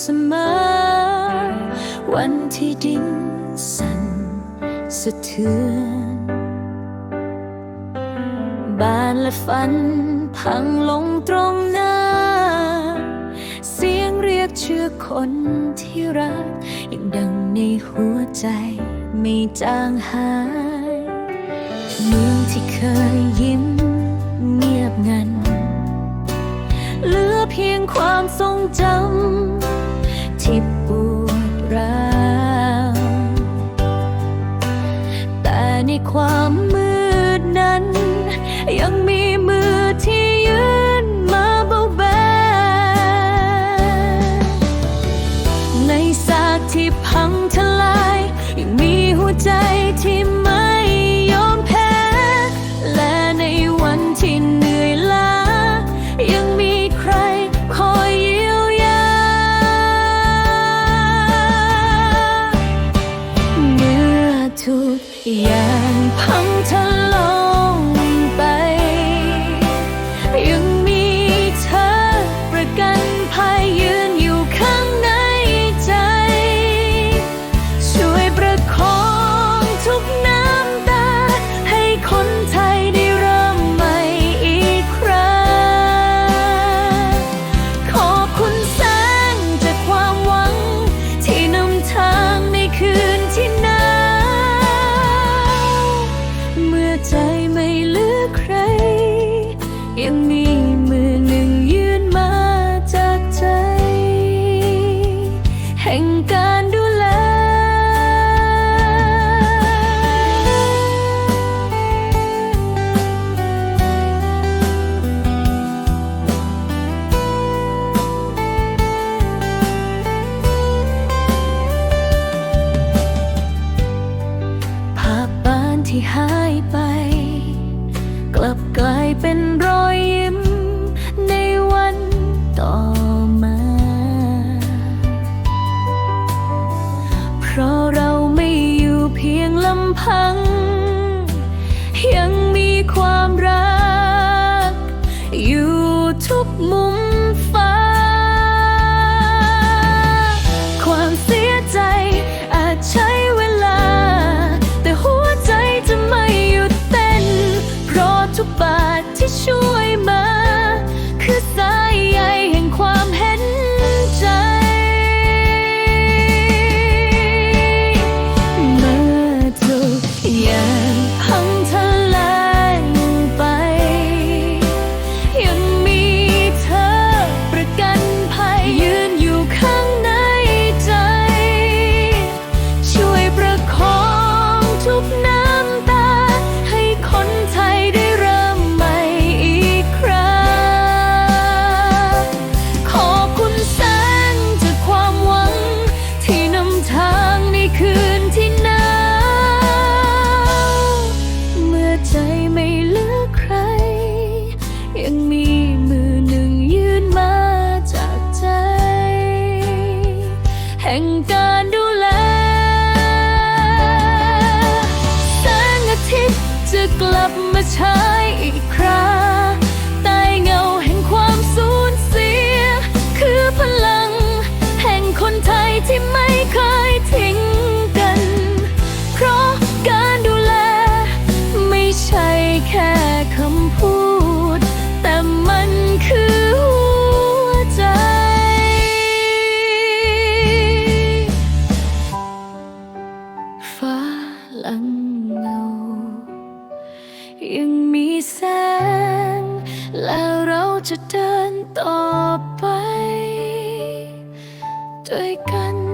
เสมอ วันที่ดินสั่นสะเทือนบ้านและฝันพังลงตรงหน้า เสียงเรียกชื่อคนที่รัก ยังดังในหัวใจไม่จางหาย เมืองที่เคยยิ้มเงียบงัน เหลือเพียงความทรงจำ ที่ปวร้าแต่ในความมืดนั้น ยังมีมือที่ยืนมาเบแบในซากที่พ ยังพังเธอ แห่งการดูแล ภาพบ้านที่หายไป กลับกลายเป็นรอย พัง ยังมีความรัก อยู่ทุกมุมะกลับมาใช้อีกครั้ง ยังมีแสง แล้วเราจะเดินต่อไป ด้วยกัน